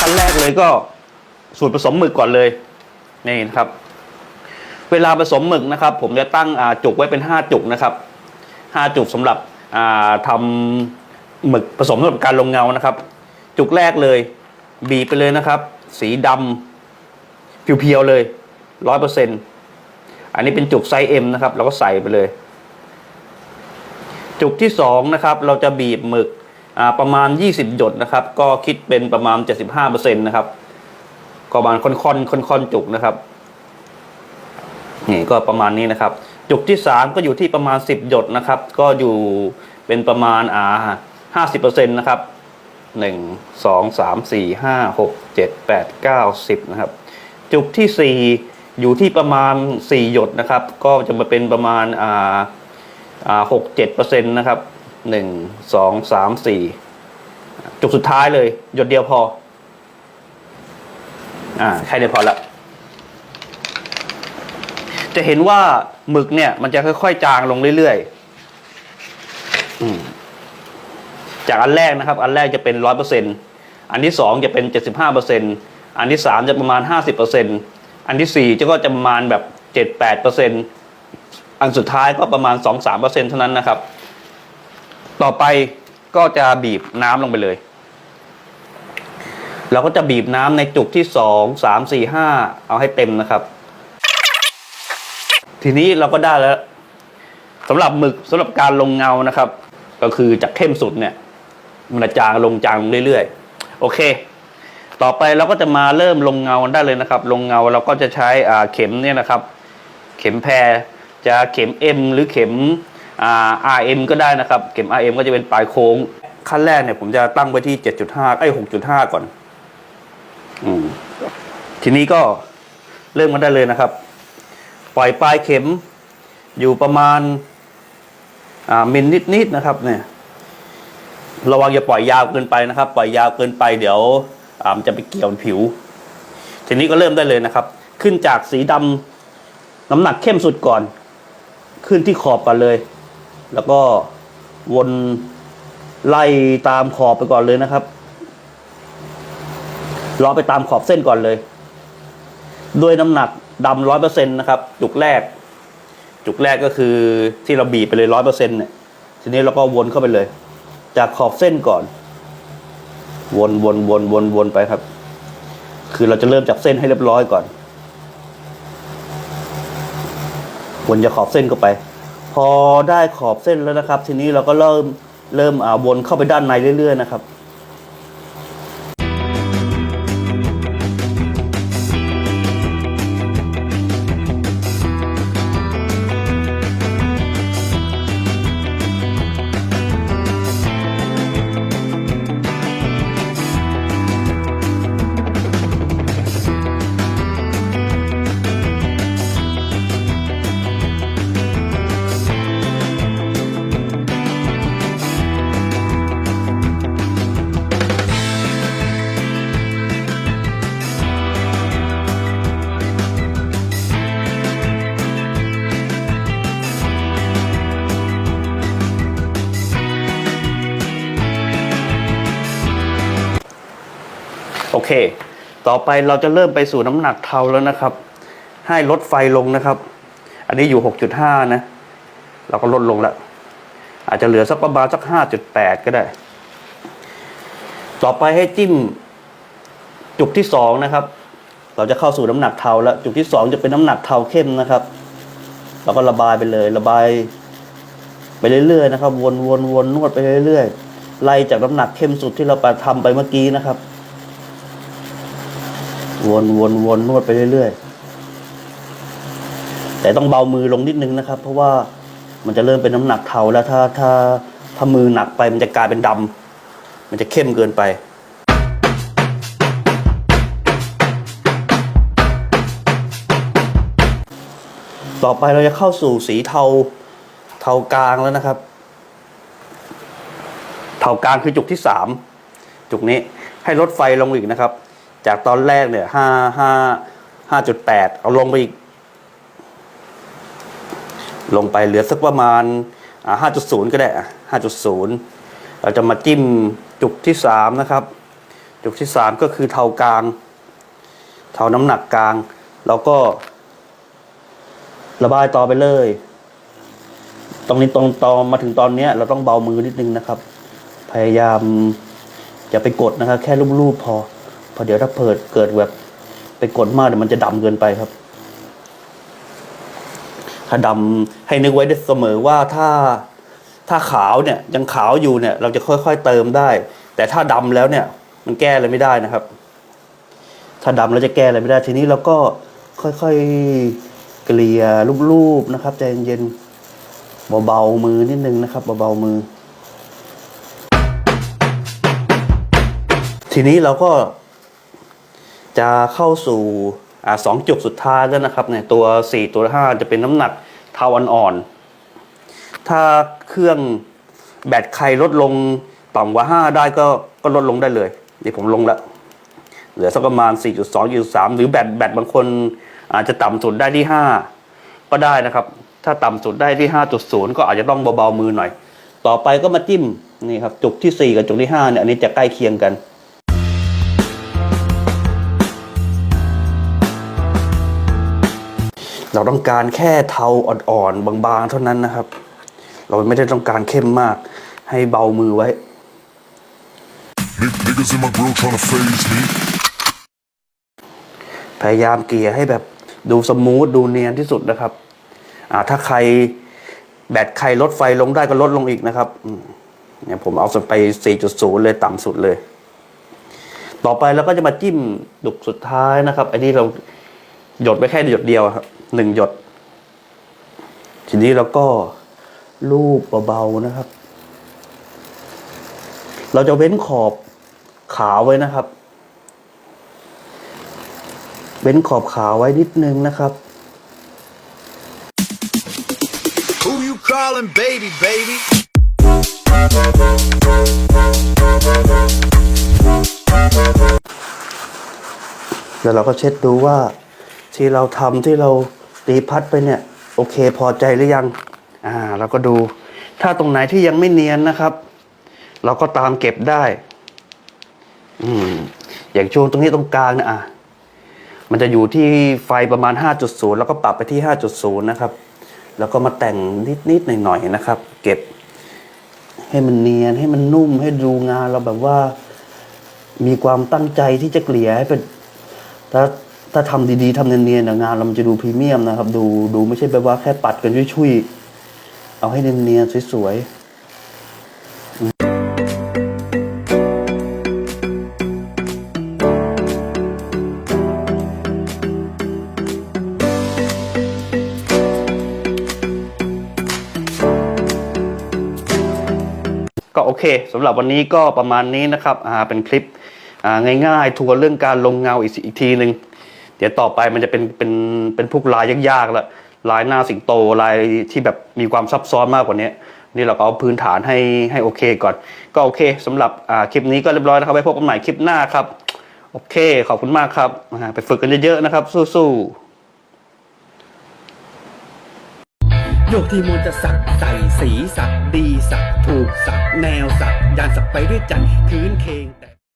ขั้นแรกเลยก็สูตรผสมหมึกก่อนเลยนี่นะครับ เวลาผสมหมึกนะครับ ผมจะตั้งจุกไว้เป็นห้าจุกนะครับห้าจุกสำหรับอ่าทำหมึกผสมสำหรับการลงเงานะครับ จุกแรกเลย บีบไปเลยนะครับ สีดำเพียวๆเลยร้อยเปอร์เซ็นตอันนี้เป็นจุกไซส์ M นะครับ เราก็ใส่ไปเลย จุกที่สองนะครับ เราจะบีบหมึก ประมาณ 20 หยดนะครับ ก็คิดเป็นประมาณ 75%นะครับก็ประมาณค่อนๆค่อนๆจุกนะครับนี่ก็ประมาณนี้นะครับ จุกที่สามก็อยู่ที่ประมาณ 10 หยดนะครับ ก็อยู่เป็นประมาณอ่าห้าสิบเปอร์เซ็นต์นะครับหนึ่งสองสามสี่ห้าหกเจ็ดแปดเก้าสิบนะครับ จุกที่สี่อยู่ที่ประมาณสี่หยดนะครับ ก็จะมาเป็นประมาณอ่าอ่าหกเจ็ดเปอร์เซ็นต์นะครับ หนึ่งสองสามสี่จุกสุดท้ายเลย หยดเดียวพอ อ่าแค่นี้พอละจะเห็นว่าหมึกเนี่ย มันจะค่อยๆ จางลงเรื่อยๆจากอันแรกนะครับ อันแรกจะเป็นร้อยเปอร์เซ็นอันที่สองจะเป็นเจ็ดสิบห้าเปอร์เซ็นอันที่สามจะประมาณห้าสิบเปอร์เซ็นอันที่สี่จะก็จะประมาณแบบเจ็ดแปดเปอร์เซ็นอันสุดท้ายก็ประมาณสองสามเปอร์เซ็นเท่านั้นนะครับ ต่อไปก็จะบีบน้ำลงไปเลย เราก็จะบีบน้ำในจุกที่สองสามสี่ห้าเอาให้เต็มนะครับ ทีนี้เราก็ได้แล้วสำหรับหมึกสำหรับการลงเงานะครับ ก็คือจากเข้มสุดเนี่ย มันจะจางลงจางลงเรื่อยๆ โอเค ต่อไปเราก็จะมาเริ่มลงเงาได้เลยนะครับ ลงเงาเราก็จะใช้อ่าเข็มเนี่ยนะครับ เข็มแพรจะเข็ม M หรือเข็ม RM ก็ได้นะครับ เข็ม RM ก็จะเป็นปลายโค้ง ขั้นแรกเนี่ยผมจะตั้งไว้ที่ 7.5ไอ้6.5 ก่อนอืมทีนี้ก็เริ่มกันได้เลยนะครับ ปล่อยปลายเข็มอยู่ประมาณอ่ามิลนิดๆนะครับเนี่ยระวังอย่าปล่อยยาวเกินไปนะครับ ปล่อยยาวเกินไปเดี๋ยวอ่ามันจะไปเกี่ยวผิว ทีนี้ก็เริ่มได้เลยนะครับ ขึ้นจากสีดำน้ำหนักเข้มสุดก่อน ขึ้นที่ขอบก่อนเลย แล้วก็วนไล่ตามขอบไปก่อนเลยนะครับล้อไปตามขอบเส้นก่อนเลย ด้วยน้ำหนักดำร้อยเปอร์เซ็นต์นะครับ จุกแรก จุกแรกก็คือที่เราบีบไปเลยร้อยเปอร์เซ็นต์เนี่ยทีนี้เราก็วนเข้าไปเลย จากขอบเส้นก่อน วนวนวนวนวนไปครับ คือเราจะเริ่มจากเส้นให้เรียบร้อยก่อนวนจากขอบเส้นเข้าไป พอได้ขอบเส้นแล้วนะครับ ทีนี้เราก็เริ่มเริ่มอ่าวนเข้าไปด้านในเรื่อยๆนะครับ ต่อไปเราจะเริ่มไปสู่น้ำหนักเทาแล้วนะครับ ให้ลดไฟลงนะครับ อันนี้อยู่ 6.5 นะ เราก็ลดลงแล้ว อาจจะเหลือสักประมาณสัก 5.8 ก็ได้ ต่อไปให้จิ้มจุกที่สองนะครับ เราจะเข้าสู่น้ำหนักเทาแล้ว จุกที่สองจะเป็นน้ำหนักเทาเข้มนะครับ เราก็ระบายไปเลย ระบายไปเรื่อยๆนะครับ วนวนวนนวดไปเรื่อยๆไล่จากน้ำหนักเข้มสุดที่เราไปทำไปเมื่อกี้นะครับ วนวนวนนวดไปเรื่อยๆ แต่ต้องเบามือลงนิดนึงนะครับ เพราะว่ามันจะเริ่มเป็นน้ำหนักเทาแล้วถ้าถ้าถ้ามือหนักไปมันจะกลายเป็นดำมันจะเข้มเกินไปต่อไปเราจะเข้าสู่สีเทาเทากลางแล้วนะครับ เทากลางคือจุกที่สามจุกนี้ให้ลดไฟลงอีกนะครับ จากตอนแรกเนี่ยห้าห้าห้าจุดแปดเอาลงไปอีก ลงไปเหลือสักประมาณห้าจุดศูนย์ก็ได้ห้าจุดศูนย์เราจะมาจิ้มจุกที่สามนะครับ จุกที่สามก็คือเทากลาง เทาน้ำหนักกลาง แล้วก็ ระบายต่อไปเลย ตรงนี้ตรงตอนมาถึงตอนเนี้ยเราต้องเบามือนิดนึงนะครับ พยายามอย่าไปกดนะครับ แค่รูปๆพอ พอเดี๋ยวถ้าเปิดเกิดแบบไปกดมากเดี๋ยวมันจะดำเกินไปครับ ถ้าดำให้นึกไว้เสมอว่าถ้าถ้าขาวเนี่ยยังขาวอยู่เนี่ย เราจะค่อย ๆ เติมได้ แต่ถ้าดำแล้วเนี่ย มันแก้อะไรไม่ได้นะครับ ถ้าดำแล้วจะแก้อะไรไม่ได้ ทีนี้เราก็ค่อยๆเกลี่ยรูปๆนะครับใจเย็นๆเบาๆมือนิดนึงนะครับเบาๆมือ ทีนี้เราก็ จะเข้าสู่สองจุกสุดท้ายแล้วนะครับเนี่ยตัวสี่ตัวห้าจะเป็นน้ำหนักเทาอ่อนๆถ้าเครื่องแบตใครลดลงต่ำกว่าห้าได้ก็ก็ลดลงได้เลยนี่ผมลงแล้ว เหลือสักประมาณ 4.2.3 หรือแบตแบตบางคนอาจจะต่ำสุดได้ที่ 5 ก็ได้นะครับ ถ้าต่ำสุดได้ที่ 5.0 ก็อาจจะต้องเบาๆมือหน่อย ต่อไปก็มาจิ้มนี่ครับจุกที่ 4 กับจุกที่5เนี่ยอันนี้จะใกล้เคียงกัน เราต้องการแค่เทาอ่อนๆบางๆเท่านั้นนะครับ เราไม่ได้ต้องการเข้มมาก ให้เบามือไว้ Nick- Niggas in my grill tryna phase me. พยายามเกลี่ยให้แบบดูสมูทดูเนียนที่สุดนะครับอ่าถ้าใครแบตใครลดไฟลงได้ก็ลดลงอีกนะครับอืมเนี่ยผมเอาไป 4.0 เลยต่ำสุดเลย ต่อไปเราก็จะมาจิ้มดุกสุดท้ายนะครับอันนี้เราหยดไปแค่หยดเดียวครับ หนึ่งหยด ทีนี้เราก็ลูบเบาๆนะครับ เราจะเว้นขอบขาวไว้นะครับ เว้นขอบขาวไว้นิดนึงนะครับ Who you calling baby, baby? แล้วเราก็เช็ดดูว่าที่เราทำที่เรา ตีพัดไปเนี่ย โอเคพอใจหรือยัง อ่า เราก็ดู ถ้าตรงไหนที่ยังไม่เนียนนะครับ เราก็ตามเก็บได้ อืม อย่างช่วงตรงนี้ตรงกลางเนี่ยอะมันจะอยู่ที่ไฟประมาณ 5.0 แล้วก็ปรับไปที่ 5.0 นะครับ แล้วก็มาแต่งนิดๆหน่อยๆนะครับ เก็บ ให้มันเนียนให้มันนุ่มให้ดูงานเราแบบว่า มีความตั้งใจที่จะเกลี่ยให้เป็นถ้า ถ้าทำดีๆทำเนียนๆเนี่ยงานเรามันจะดูพรีเมียมนะครับ ดูดูไม่ใช่แบบว่าแค่ปัดกันชุยๆ เอาให้เนียนๆสวยๆก็โอเคสำหรับวันนี้ก็ประมาณนี้นะครับอ่าเป็นคลิปอ่าง่ายๆทัวร์เรื่องการลงเงาอีกอีกทีหนึ่ง ดี๋ยวต่อไปมันจะเป็นเป็นเป็นพวกลายยากๆละลายหน้าสิงโตลายที่แบบมีความซับซ้อนมากกว่านี้นี่เราก็เอาพื้นฐานให้ให้โอเคก่อน ก็โอเคสำหรับอ่าคลิปนี้ก็เรียบร้อยนะครับไว้พบกันใหม่คลิปหน้าครับ โอเค ขอบคุณมากครับ ไปฝึกกันเยอะๆนะครับ สู้ๆโยกที่มนต์จะสักใส่สีสักดีสักถูกสักแนวสักยานสักไปด้วยใจคืนเคงแต่